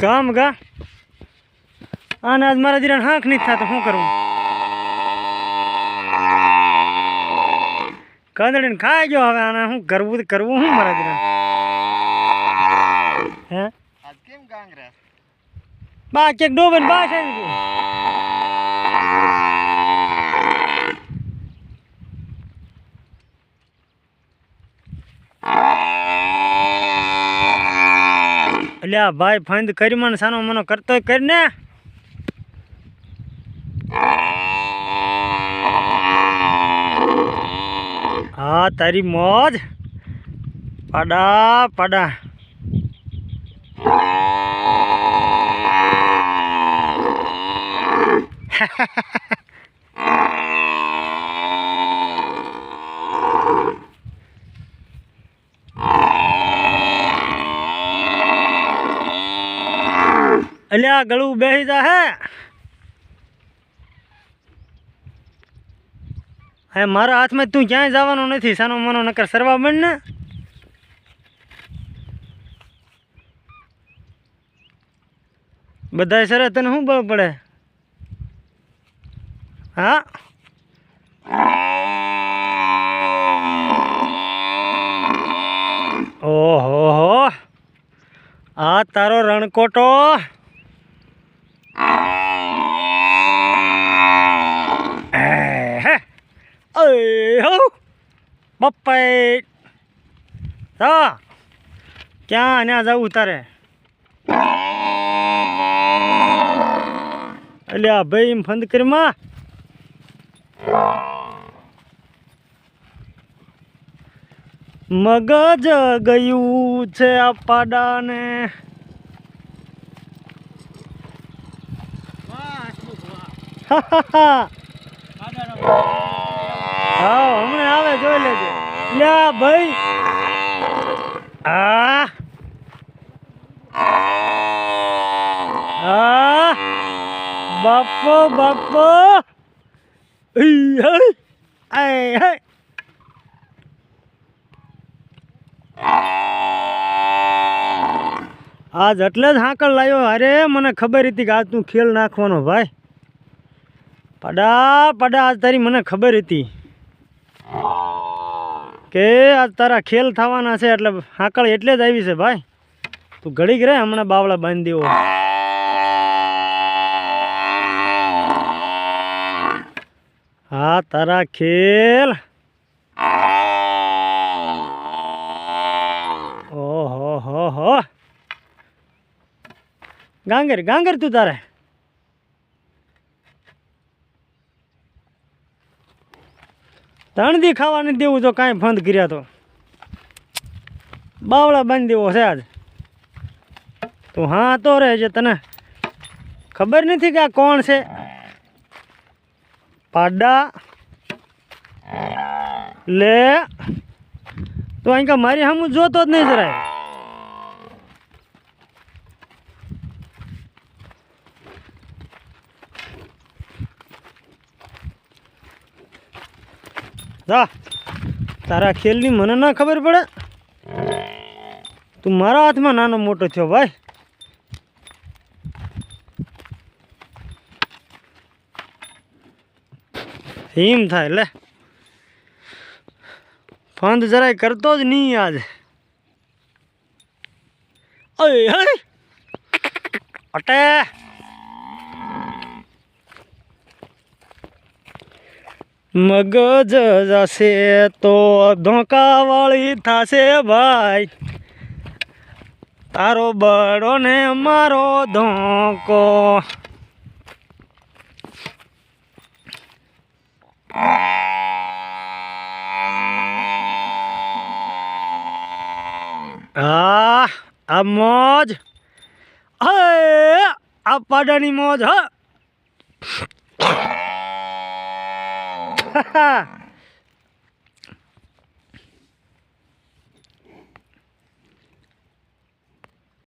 કામ ગા. આને આજ મારા જીરાને હાંક નહીં થતા શું કરવું કંદડીને ખાઈ ગયો હવે આને શું કરવું તો કરવું શું મારા જીરાને હે? આજ કેમ ગાંગરા? બા ચેક ડોબન બા છે ને આ ભાઈ ફંદ કરી મને, સાનો મનો કરતો કર ને હા, તારી મોજ. પાડા પાડા. અલ્યા ગળું બેસી જા હે હે મારા હાથમાં તું ક્યાંય જવાનું નથી, સાનો મનો નકર સરવા બન ને. બધાય સરે તને શું બળ પડે? હા? ઓહો, આ તારો રણકોટો. હે અય હો બપ્પાઈ હા ક્યાં ત્યાં જવું ઉતારે એટલે આ ભાઈ ફંદ કરીમાં મગજ ગયું છે આ પાડાને હા, હમણાં આવે, જોઈ લેજો. લ્યા ભાઈ. આ. આ. બાપો બાપો. હે આય હે આજ એટલે જ હાંકળ લાવ્યો. અરે, મને ખબર હતી કે આજ તું ખેલ નાખવાનો, ભાઈ. પડા પડા, આજ તારી મને ખબર હતી કે આજ તારા ખેલ થવાના છે, એટલે હાંકળ એટલે જ આવી છે ભાઈ. તું ઘડીક રહે હમણાં બાવળા બાંધી દેવો હા, તારા ખેલ. ઓહો, હો હો. ગાંગર ગાંગર તું તારે. ત્રણ દી ખાવા નથી દેવું તો કાંઈ ફંદ કર્યા તો. બાવળા બાંધી દેવો છે આજ. તું હા તો રહે છે તને. ખબર નથી કે આ કોણ છે? પાડા. લે. તું અહીં મારી સામું જોતો જ નહીં જરાય. જા. તારા ખેલની મને ના ખબર પડે? તું મારા હાથમાં નાનો મોટો થયો ભાઈ. હિમ થાય, લે. ફંદ જરાય કરતો જ નહીં આજ. અટે. મગજ જશે તો ધોકાવાળી થશે ભાઈ. તારો બળો ને મારો ધોકો. હા, આ મોજ. હે, આ પાડાની મોજ, હ. Ha ha ha!